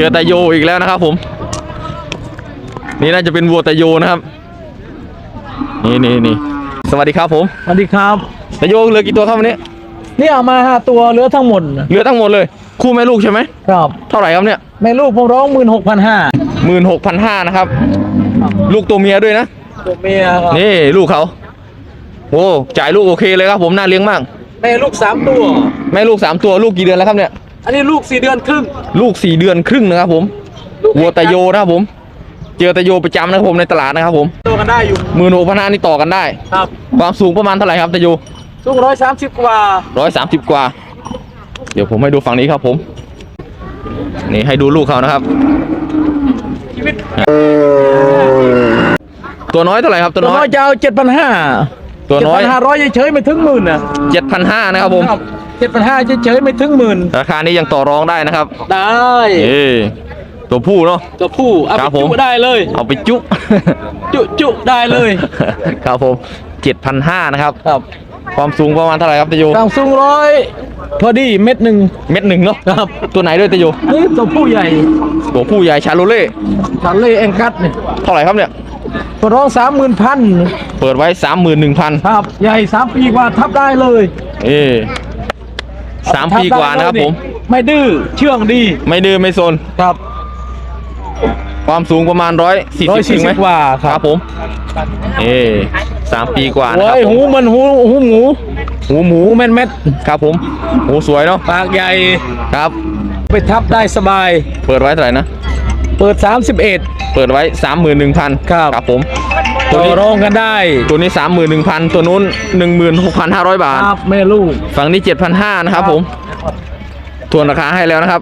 เจอตะโยอีกแล้วนะครับ ผม นี่น่าจะเป็นวัวตะโยนะครับ นี่นี่นี่สวัสดีครับผมสวัสดีครับตะโยเหลือกี่ตัวครับวันนี้นี่เอามาห้าตัวเหลือทั้งหมดเหลือทั้งหมดเลย คู่แม่ลูกใช่ไหมครับเท่าไหร่ครับเนี่ยแม่ลูกผมร้องหมื่นหกพันห้าหมื่นหกพันห้านะครับ ลูกตัวเมียด้วยนะตัวเมียครับนี่ลูกเขาโอ้จ่ายลูกโอเคเลยครับผมน่าเลี้ยงมากแม่ลูกสามตัวแม่ลูกสามตัวลูกกี่เดือนแล้วครับเนี่ย อันนี้ลูกสี่เดือนครึ่ง ลูกสี่เดือนครึ่งนะครับผมวัวตะโยนะครับผม เจอตะโยประจำนะครับผมในตลาดนะครับผมตัวกันได้อยู่หมื่นหกพันห้านี่ต่อกันได้ ครับความสูงประมาณเท่าไหร่ครับตะโยสูงร้อยสามสิบกว่าร้อยสามสิบกว่า เดี๋ยวผมให้ดูฝั่งนี้ครับผม นี่ให้ดูลูกเขานะครับ ชีวิตตัวน้อยเท่าไหร่ครับตัวตัวน้น้ออยยจะเอาเจ็ดพันห้าตัวน้อยห้าร้อยเฉยๆไม่ถึงหมื่นนะเจ็ดพันห้านะครับผม เจ็ดพันห้าเฉยๆไม่ถึงหมื่นราคานี้ยังต่อรองได้นะครับได้เอ้ตัวผู้เนาะตัวผู้เอาคไปรับผมจุได้เลยเอาไปจุ จุจุได้เลยครับผมเจ็ดพันห้านะครับครับความสูงประมาณเท่าไหร่ครับตะโยความสูงร้อยพอดีเม็ดหนึ่งเม็ดหนึ่งเนาะครับ ตัวไหนด้วยตะโยนี่ตัวผู้ใหญ่ ตัวผู้ใหญ่ชาโลเล่ทะเลแองกัสเนี่ยเท่าไหร่ครับเนี่ยตัวร้องสามหมื่นพันเปิดไว้สามหมื่นหนึ่งพันครับ ใหญ่สามปีกว่าทับได้เลย เอ สามปีกว่านะครับผม ไม่ดื้อเชื่องดี ไม่ดื้อไม่โซนครับ ความสูงประมาณร้อยสี่ร้อยสิบสี่ถึงไหมสิบกว่าคครัรับบผมเอสามปีกว่านะโอ้ครับยผมหูมันหูหูหมูหูหมูหูแม่นแม่นครับผมหูสวยเนาะปากใหญ่ครับ ไปทับได้สบาย เปิดไว้เท่าไหร่นะ เปิด 31 เปิดไว้สามหมื่นหนึ่งพันครับ ครับผมตัต่วอนี้รองกันได้ตัวนี้สามหมื่นหนึ่งพันตัวนู้นหนึ่งหมื่นหกพันห้าร้อยบาท ครับแม่ลูก ฝั่งนี้เจ็ดพันห้านะครับผมทวนราคาให้แล้วนะครับ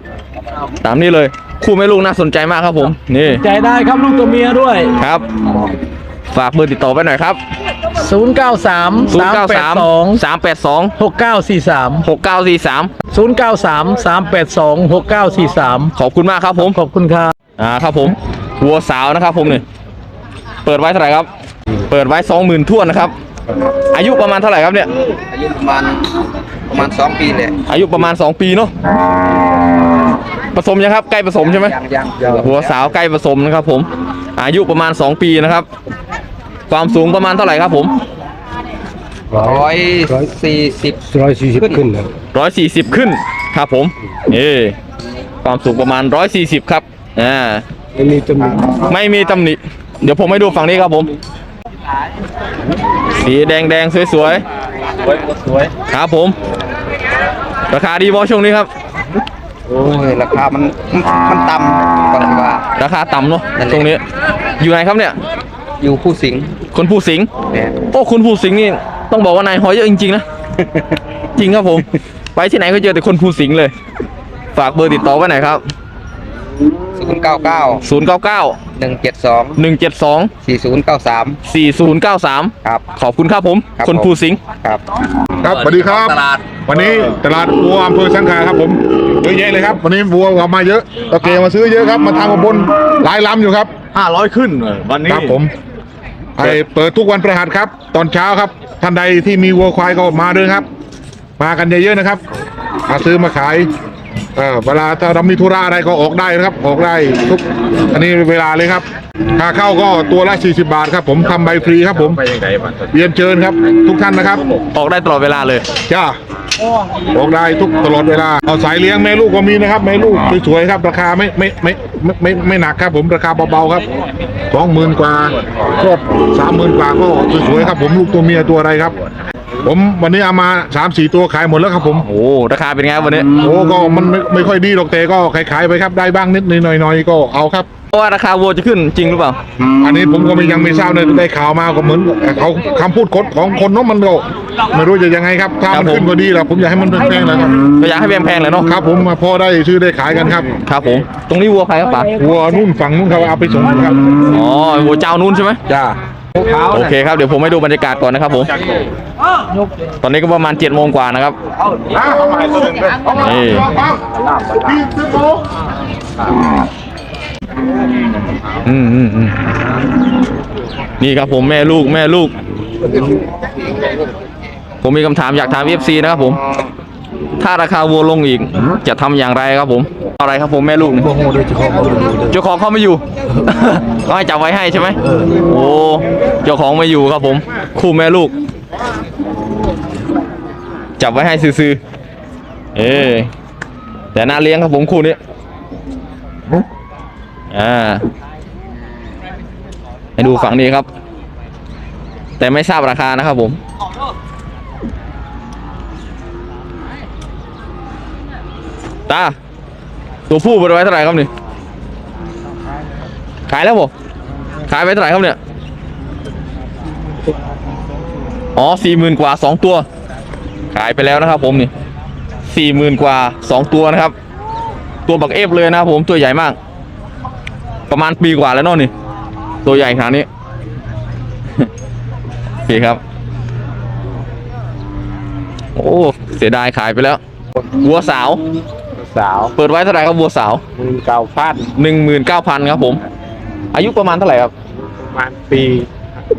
ตามนี้เลยคู่แม่ลูกน่าสนใจมากครับผม นี่ ใจได้ครับลูกตัวเมียด้วย ครับ ฝากเบอร์ติดต่อไปหน่อยครับ 093 0 9 3 382 3 8 2 6943 6 9 4 3 093 382 6943 ขอบคุณมากครับผม ขอบคุณครับ อ่าครับผม วัวสาวนะครับผมนี่เปิดไว้เท่าไหร่ครับ เปิดไว้สองหมื่นท่วนนะครับ อายุประมาณเท่าไหร่ครับเนี่ย อายุประมาณประมาณสองปีเลยอายุประมาณ2ปีเนาะผสมยังครับใกล้ผสมใช่ไหมยังยังยังหัวสาวใกล้ผสมนะครับ ผม อายุประมาณ2ปีนะครับ ความสูงประมาณเท่าไหร่ครับผมร้อยสี่สิบร้อยสี่สิบขึ้นนะ140ขึ้นครับผมนี่ความสูงประมาณ140ครับ อ่าไม่มีตำหนิไม่มีตำหนิ เดี๋ยวผมให้ดูฝั่งนี้ครับผม สีแดงแดงๆสวยสวยสวยครับผม ราคาดีบอช่วงนี้ครับ โอ้ยราคามันมันต่ำก่อนดีกว่า ราคาต่ำเนาะนั่นแหละช่วงนี้ อยู่ไหนครับเนี่ย อยู่ผู้สิงห์คนผู้สิงห์เนี่ยโอ้คุณผู้สิงห์นี่ต้องบอกว่านายหอยเยอะจริงๆนะจริงครับผม ไปที่ไหนก็เจอแต่คนผู้สิงห์เลย ฝากเบอร์ติดต่อไว้หน่อยครับ ศูนย์เก้าเก้า099หนึ่งเจ็ดสอง172สี่ศูนย์เก้าสาม4093ครับขอบคุณครับผม ครับคนผมผู้สิงห์ ครับครับสวัสดีครับวันนี้ตลาดวัวอำเภอสังขารครับผมเยอะแยะเลยครับ วันนี้วัวกลับมาเยอะตะเกียมาซื้อเยอะครับ มาทางอุบลหลายลำอยู่ครับ ห้าร้อยขึ้นวันนี้ ครับผมไอเปิดทุกวันประหัสครับ ตอนเช้าครับ ท่านใดที่มีวัวควายก็มาเดินครับ มากันเยอะๆนะครับ มาซื้อมาขาย เออเวลาถ้าเรามีธุระอะไรก็ออกได้นะครับ ออกได้ทุกอันนี้เวลาเลยครับค่าเข้าก็ตัวละ 40 บาทครับ ผมทำใบฟรีครับ ผมไปยังไงบ้างเรียนเชิญครับ ทุกท่านนะครับออกได้ตลอดเวลาเลยจ้าออกได้ทุกตลอดเวลาเอาสายเลี้ยงแม่ลูกก็มีนะครับแม่ลูกสวยๆครับ ราคาไม่ไม่ไม่ไม่ไม่ไม่หนักครับ ผมราคาเบาๆครับสองหมื่นกว่าครอบสามหมื่นกว่าก็สวยๆครับ ผมลูกตัวเมียตัวอะไรครับ ผมวันนี้เอามาสามสี่ตัวขายหมดแล้วครับผม โอ้ราคาเป็นไงครับวันนี้โอ้ก็มันไม่ไม่ค่อยดีหรอกแต่ก็ขายๆไปครับได้บ้างนิดหน่อยหน่อยๆก็เอาครับเพราะว่าราคาวัวจะขึ้นจริงหรือเปล่า อันนี้ผมก็ไม่ยังไม่ทราบเลยได้ข่าวมาก็เหมือนเขาคำพูดของคนเนาะมันก็ไม่รู้จะยังไงครับถ้าครับมันผมขึ้นก็ดีแหละผมอยากให้มันแพงๆเลยครับก็อยากให้แพงๆเลยเนาะครับผมมาพอได้ซื้อได้ขายกันครับครับผมตรงนี้วัวใครครับป๋าวัวนุ่นฝั่งนุ่นเขาเอาไปส่งครับอ๋อวัวเจ้านู้นใช่ไหมจ้า โอเคครับเดี๋ยวผมให้ดูบรรยากาศก่อนนะครับผม ตอนนี้ก็ประมาณ7จ็ดโมงกว่านะครับนี่อืมอืมอืมนี่ครับผมแม่ลูกแม่ลูก ผมมีคำถามอยากถาม FC นะครับผม ถ้าราคาวัวลงอีก จะทำอย่างไรครับผมอะไรครับผมแม่ลูกนี่เจ้าของเขาไม่อยู่ก็ให้จับไว้ให้ใช่ไหมโอ้เจ้าของไม่อยู่ครับผม คู่แม่ลูก จับไว้ให้ซื้อๆเออแต่น่าเลี้ยงครับผมคู่นี้อ่าให้ดูฝั่งนี้ครับ แต่ไม่ทราบราคานะครับผม ตา ตัวผู้เปิดไว้เท่าไหร่ครับนี่ขายแล้วบ่ขายไปเท่าไหร่ครับเนี่ยอ๋อสี่หมื่นกว่าสองตัว ขายไปแล้วนะครับ ผมนี่สี่หมื่นกว่าสองตัวนะครับ ตัวบักเอฟเลยนะครับผมตัวใหญ่มาก ประมาณปีกว่าแล้วเนาะนี่ ตัวใหญ่ขนาดนี้โอเคครับ โอ้ เสียดายขายไปแล้ววัวสาว สาวเปิดไว้เท่าไหร่ครับวัวสาวหมื่นเก้าพันหนึ่งหมื่นเก้าพันครับผม อายุประมาณเท่าไหร่ครับ ประมาณปี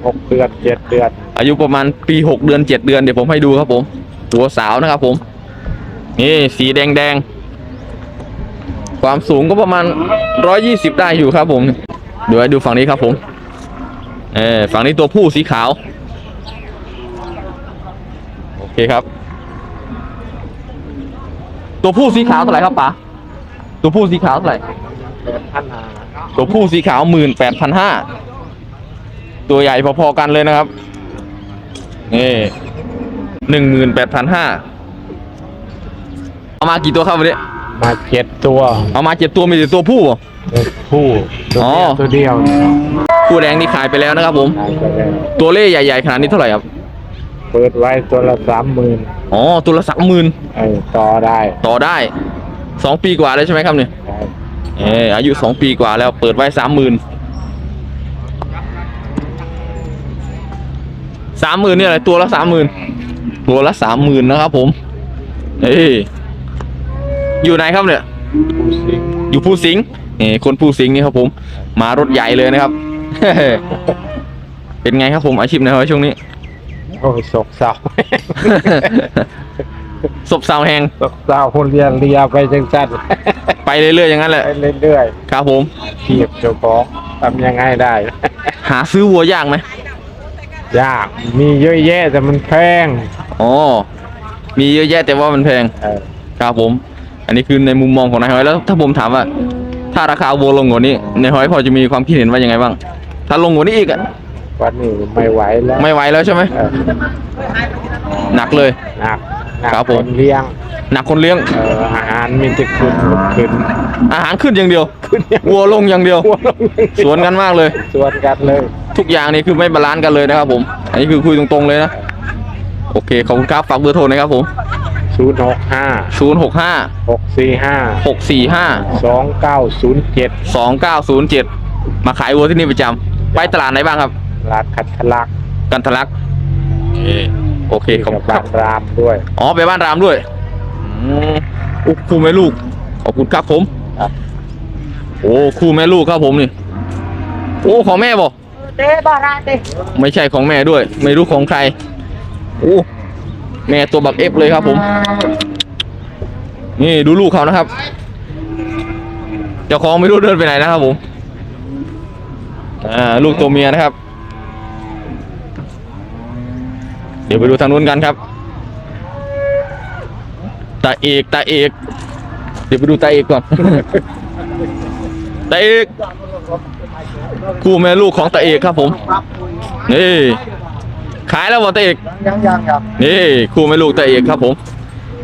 หกเดือนเจ็ดเดือน อายุประมาณปีหกเดือนเจ็ดเดือนเดี๋ยวผมให้ดูครับผมตัวสาวนะครับผม นี่สีแดงแดงๆความสูงก็ประมาณร้อยี่สิบได้อยู่ครับผมเดี๋ยวให้ดูฝั่งนี้ครับผมเออฝั่งนี้ตัวผู้สีขาว โอเคครับ ตัวผู้สีขาวเท่าไหร่ครับป๋าตัวผู้สีขาวเท่าไหร่พันหาตัวผู้สีขาวหมื่นแปดพันห้าตัวใหญ่พอๆกันเลยนะครับนี่หนึ่งหมื่นแปดพันห้าเอามากี่ตัวครับวันนี้มาเจ็ดตัวเอามาเจ็ดตัวมีแต่ตัวผู้เหรอผู้ตัวอ๋อเดียวตัวเดียวคู่แดงนี่ขายไปแล้วนะครับผมขายไปแล้วตัวเล่ใหญ่ๆขนาดนี้เท่าไหร่ครับ เปิดไว้ตัวละสามหมื่นอ๋อตัวละสามหมื่นเออต่อได้ต่อได้สองปีกว่าแล้วใช่ไหมครับเนี่ยได้เอออายุสองปีกว่าแล้วเปิดไว้สามหมื่นสามหมื่นเนี่ยอะไรตัวละสามหมื่นตัวละสามหมื่นนะครับผมเอ้ยอยู่ไหนครับเนี่ยผู้สิงอยู่ภูสิงห์นี่คนภูสิงห์นี่ครับผม มารถใหญ่เลยนะครับ เป็นไงครับผมอาชีพในช่วงนี้ โอ้ยศกเศร้าศพสาวแหงศกเศร้าคนเรียนเรียไปจังจันไปเรื่อยๆอย่างนั้นแหละไปเรื่อยครับผมๆเทียบเจ้าของทำยังไงได้ หาซื้อวัวยากไหมยากมีเยอะแยะแต่มันแพงอ๋อมีเยอะแยะแต่ว่ามันแพงเออครับผม อันนี้คือในมุมมองของนายฮอยแล้วถ้าผมถามว่า ถ้าราคาวัวลงกว่านี้นายฮอยพอจะมีความคิดเห็นว่ายังไงบ้าง ถ้าลงกว่านี้อีกอะ วันนี้ไม่ไหวแล้วไม่ไหวแล้วใช่ไหมเออหนักเลย หนักหนักครับผม นเลี้ยงหนักคนเลี้ยง เอออาหารมีแต่ขึ้นขึ้นอาหารขึ้นอย่างเดียวขึ้นอย่างวัวลงอย่างเดียว หัวลงสวนกันมากเลย สวนกันเลย ทุกอย่างนี่คือไม่บาลานซ์กันเลยนะครับผม อันนี้คือคุยตรงๆเลยนะ โอเค ขอบคุณครับ ฝากเบอร์โทรหนะครับผมศูนย์หกห้า0 6 5หกสี่ห้า6 4 5สองเก้าศูนย์เจ็ด2 9 0 7 มาขายวัวที่นี่ประจำไปตลาดไหนบ้างครับ ลาดคัดทะลักกันทะลักโอเคขอบกัคุบณคบ้ารับนรามด้วยอ๋อไปบ้านรามด้วยอืม อุ๊ยคู่แม่ลูกขอบคุณครับผมครับ โอ้คู่แม่ลูกครับผมนี่โอ้ของแม่บอก เต้บาราเต้ไม่ใช่ของแม่ด้วย ไม่รู้ของใครโอ้แม่ตัวบักเอฟเลยครับผม นี่ดูลูกเขานะครับ เจ้าของไม่รู้เดินไปไหนนะครับผม อ่า ลูกตัวเมียนะครับ เดี๋ยวไปดูทางนู้นกันครับตาเอกตาเอกเดี๋ยวไปดูตาเอกก่อนตาเอกคู่แม่ลูกของตาเอกครับผม นี่ขายแล้วบอตาเอกยังยังครับนี่คู่แม่ลูกตาเอกครับผม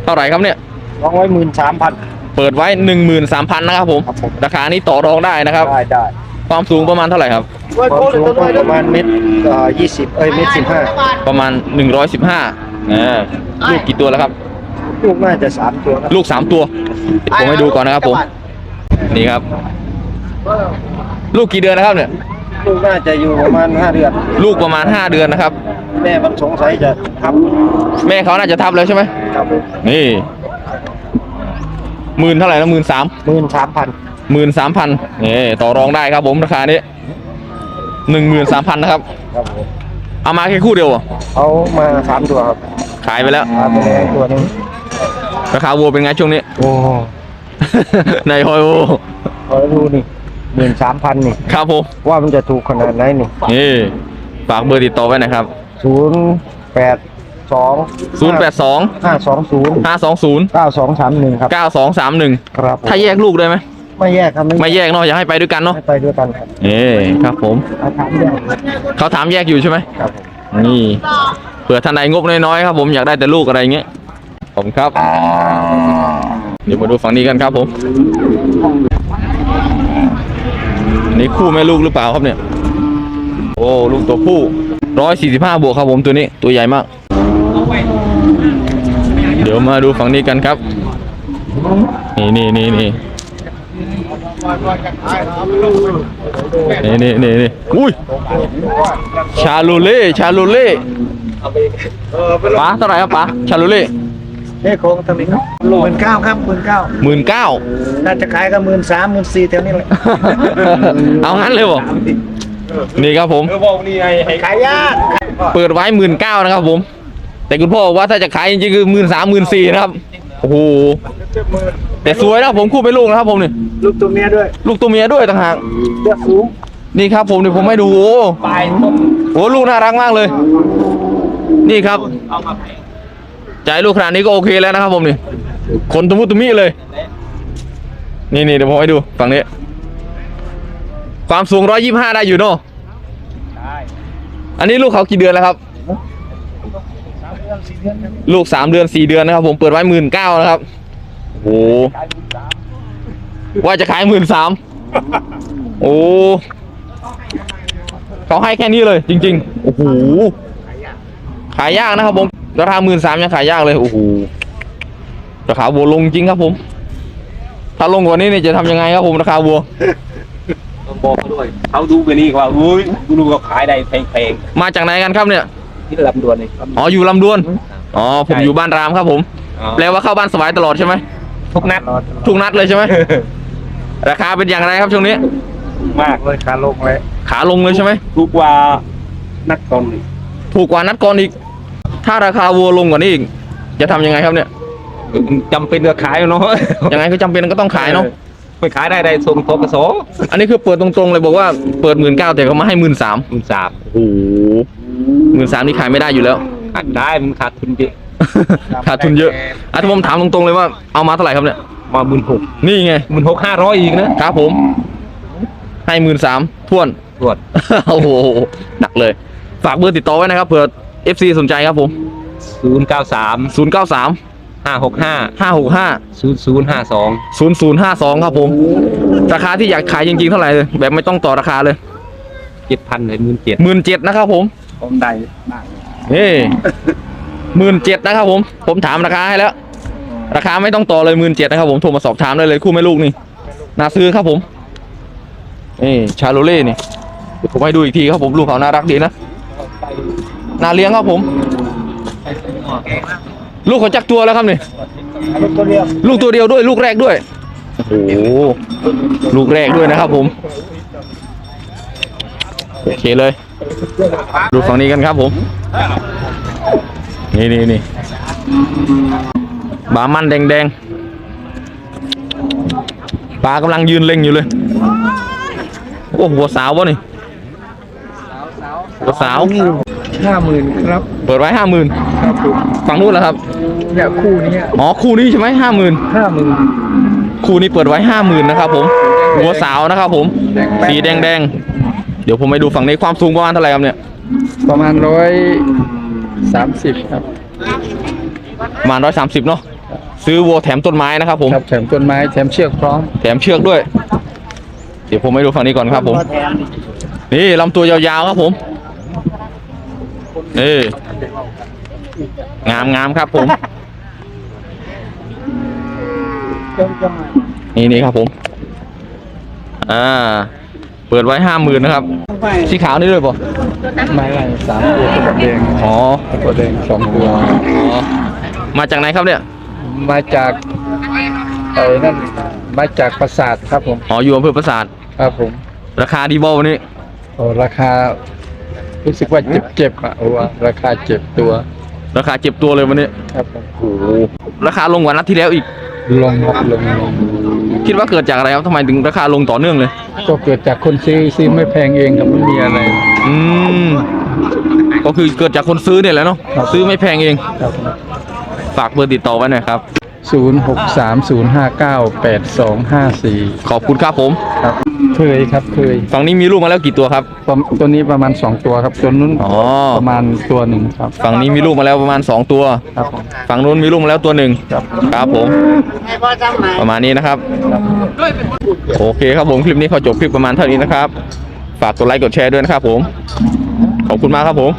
เท่าไหร่ครับเนี่ยวางไว้หมื่นสามพันเปิดไว้หนึ่งหมื่นสามพันนะครับผมครับผมราคานี้ต่อรองได้นะครับได้ได้ ความสูงประมาณเท่าไหร่ครับ ความสูงก็ประมาณเมตรยี่สิบเอ้ยเมตรสิบห้าประมาณหนึ่งร้อยสิบห้าลูกกี่ตัวแล้วครับ ลูกน่าจะสามตัวนะลูกสามตัวผมให้ดูก่อนนะครับผมนี่ครับ ลูกกี่เดือนนะครับเนี่ยลูกน่าจะอยู่ประมาณห้าเดือน ลูกประมาณห้าเดือนนะครับ แม่มันสงสัยจะทับแม่เขาน่าจะทับแล้วใช่ไหมครับผมนี่หมื่นเท่าไหร่นะหมื่นสามหมื่นสามพัน หมื่นสามพันนี่ต่อรองได้ครับผมราคานี้หนึ่งหมื่นสามพันนะครับ ครับผมเอามาแค่คู่เดียวเหรอเขามาสามตัวครับขายไปแล้วมาไปแล้วตัวหนึงราคาวัวเป็นไงช่วงนี้ โอ้ในฮอยโอขอดูนี่หมื่นสามพันนี่ ครับผมว่ามันจะถูกขนาดไหนนี่นี่ฝากเบอร์ติดต่อไว้นะครับ ศูนย์แปดสอง082 ห้าสองศูนย์520 เก้าสองสามหนึ่งครับ 9231 ครับผมถ้าแยกลูกได้ไหม ไม่แยกครับไม่แยกเนาะอยากให้ไปด้วยกันเนาะไม่ไปด้วยกันครับนี่ครับผมอาถามแยกเขาถามแยกอยู่ใช่ไหมครับผมนี่เผื่อท่านใดงบน้อยๆครับผมอยากได้แต่ลูกอะไรเงี้ยผมครับ เดี๋ยวมาดูฝั่งนี้กันครับผมอันนี่คู่แม่ลูกหรือเปล่าครับเนี่ย โอ้ลูกตัวผู้ร้อยสี่สิบห้าบวกครับผมตัวนี้ตัวใหญ่มาก เดี๋ยวมาดูฝั่งนี้กันครับ นี่นี่นี่นี่ นี่นี่นี่นี่อุ้ยชาลูเล่ชาลูเล่ป๋าเท่าไหร่ครับป๋าชาลูเล่เลขโค้งทำไมครับหมื่นเก้าครับหมื่นเก้าหมื่นเก้าน่าจะขายก็หมื่นสามหมื่นสี่แถวนี้เลยเอางั้นเลยบ่นี่ครับผมขายยากเปิดไว้หมื่นเก้านะครับผม แต่คุณพ่อบอกว่าถ้าจะขายจริงๆคือหมื่นสามหมื่นสี่นะครับโอ้โหแต่สวยนะครับผมคู่เป็นลูกนะครับผมนี่ ลูกตัวเมียด้วยลูกตัวเมียด้วยต่างหากเลือกสูงนี่ครับผมเดี๋ยวผมให้ดูโอ้ปลายต้นโหลูกน่ารักมากเลย นี่ครับใจลูกขนาดนี้ก็โอเคแล้วนะครับผมนี่ขนตุมุตุมิเลย นี่นี่เดี๋ยวผมให้ดูฝั่งนี้ ความสูงร้อยยี่ห้าได้อยู่เนาะอันนี้ลูกเขากี่เดือนแล้วครับ ลูกสามเดือนสี่เดือนนะครับ ผมเปิดไว้หมื่นเก้านะครับโอ้โห ว่าจะขายหมื่นสามโอ้เขาให้แค่นี้เลย จริง ๆ โอ้โหขายยากนะครับผมราคาหมื่นสามยังขายยากเลยโอ้โหราคาวัวลงจริงครับผม ถ้าลงกว่านี้เนี่ยจะทำยังไงครับผมราคาวัวต้องบอกเขาด้วยเขาดูไปนี่ว่าอุ้ยกูดูเขาขายได้แพงมาจากไหนกันครับเนี่ยๆที่ลำดวนนี่ครับอ๋ออยู่ลำดวนอ๋อผมอยู่บ้านรามครับผมแปลว่าเข้าบ้านสวายตลอดใช่ไหมทุกนัดทุกนัดเลยใช่ไหม ราคาเป็นอย่างไรครับช่วงนี้ มากเลยขาลงเลยขาลงเลยใช่ไหมทุกว่านัดก่อนนี่ถูกกว่านัดก่อนอีก ถ้าราคาวัวลงกว่านี้อีกจะทำยังไงครับเนี่ย จำเป็นจะขายเนาะยังไงก็จำเป็นก็ต้องขายเนาะไม่ขายได้ได้ส่งทกสอันนี้คือเปิดตรงๆเลยบอกว่าเปิดหมื่นเก้าแต่เขามาให้หมื่นสามมึงสาบโอ้โหหมื่นสามนี่ขายไม่ได้อยู่แล้ว ขายได้มันขาดทุนเยอะขาดทุนเยอะอะถ้าผมถามตรงๆเลยว่าเอามาเท่าไหร่ครับเนี่ย มาหมื่นหกนี่ไงหมื่นหกห้าร้อยอีกนะครับผม ให้หมื่นสามทวน ตรวจโอ้โหหนักเลย ฝากเบอร์ติดต่อไว้นะครับเผื่อ FC สนใจครับผม ศูนย์เก้าสาม093ห้าหกห้า565ศูนย์ศูนย์ห้าสอง0052 ครับผม ราคาที่อยากขายจริงๆเท่าไหร่เลยแบบไม่ต้องต่อราคาเลยเจ็ดพันเลยหมื่นเจ็ด หมื่นเจ็ดนะครับผม ผมได้มากนี่หมื่นเจ็ดนะครับผม ผมถามราคาให้แล้ว ราคาไม่ต้องต่อเลยหมื่นเจ็ดนะครับผมโทรมาสอบถามได้เลยคู่แม่ลูกนี่น่าซื้อครับผมนี่ชาโลเล่นี่ยผมให้ดูอีกทีครับผมลูกเขาน่ารักดีนะน่าเลี้ยงครับผม ลูกเขาจักตัวแล้วครับนี่ลูกตัวเดียวลูกตัวเดียวด้วย ลูกแรกด้วยโอ้โหลูกแรกด้วยนะครับผมโอเคเลย ดูฝั่งนี้กันครับผม นี่นี่นี่ บามันแดงแดงๆปลากำลังยืนเล็งอยู่เลย โอ้หัวสาววะนี่หัวสาวห้าหมื่นครับ เปิดไว้ห้าหมื่นครับผมฝั่งนู้นเหรอครับเนี่ยคู่นี้อ๋อคู่นี้ใช่ไหมห้าหมื่นห้าหมื่นคู่นี้เปิดไว้ห้าหมื่นนะครับ ผม หัวสาวนะครับ ผม สีแดงแดงๆเดี๋ยวผมไปดูฝั่งนี้ความสูงประมาณเท่าไหร่ครับเนี่ย ประมาณร้อยสามสิบครับประมาณร้อยสามสิบเนาะ ซื้อวัวแถมต้นไม้นะครับผมครับแถมต้นไม้แถมเชือกพร้อม แถมเชือกด้วย เดี๋ยวผมไปดูฝั่งนี้ก่อนครับผม นี่ลำตัวยาวๆครับผมนี่งามงามๆครับผม นี่นี่ครับผม อ่า เปิดไว้ห้าหมื่นนะครับ สีขาวนี่ด้วยป่ะไม้อะไรสามตัวตัวแดงอ๋อตัวแดงสองตัว อ๋อ มาจากไหนครับเนี่ย มาจากไอ้นั่นมาจากปราสาทครับผมอ๋ออยู่อำเภอปราสาทครับผม ราคาดีบอลวันนี้โอ้ราคา รู้สึกว่าเจ็บเจ็บๆอะโอ้ราคาเจ็บตัวราคาเจ็บตัวเลยวันนี้ครับผมโอ้โหราคาลงกว่านัดที่แล้วอีก ลงครับลงลงคิดว่าเกิดจากอะไรครับทำไมถึงราคาลงต่อเนื่องเลย ก็เกิดจากคนซื้อซื้อไม่แพงเองครับไม่มีอะไร อืมก็คือเกิดจากคนซื้อเนี่ยแหละเนาะครับ ซื้อไม่แพงเอง ครับ ฝากเบอร์ติดต่อไว้หน่อยครับศูนย์หกสามศูนย์ห้าเก้าแปดสองห้าสี่ขอบคุณครับผมครับเคยครับเคยฝั่งนี้มีลูกมาแล้วกี่ตัวครับประตัวนี้ประมาณสองตัวครับตัวนู้นอ๋อประมาณตัวหนึ่งครับฝั่งนี้มีลูกมาแล้วประมาณ 2 ตัวครับผมฝั่งนู้นมีลูกมาแล้วตัวหนึ่งครับครับผมประมาณนี้นะครับโอเคครับผมคลิปนี้ขอจบคลิปประมาณเท่านี้นะครับ ฝากกดไลค์กดแชร์ด้วยนะครับผม ขอบคุณมากครับผม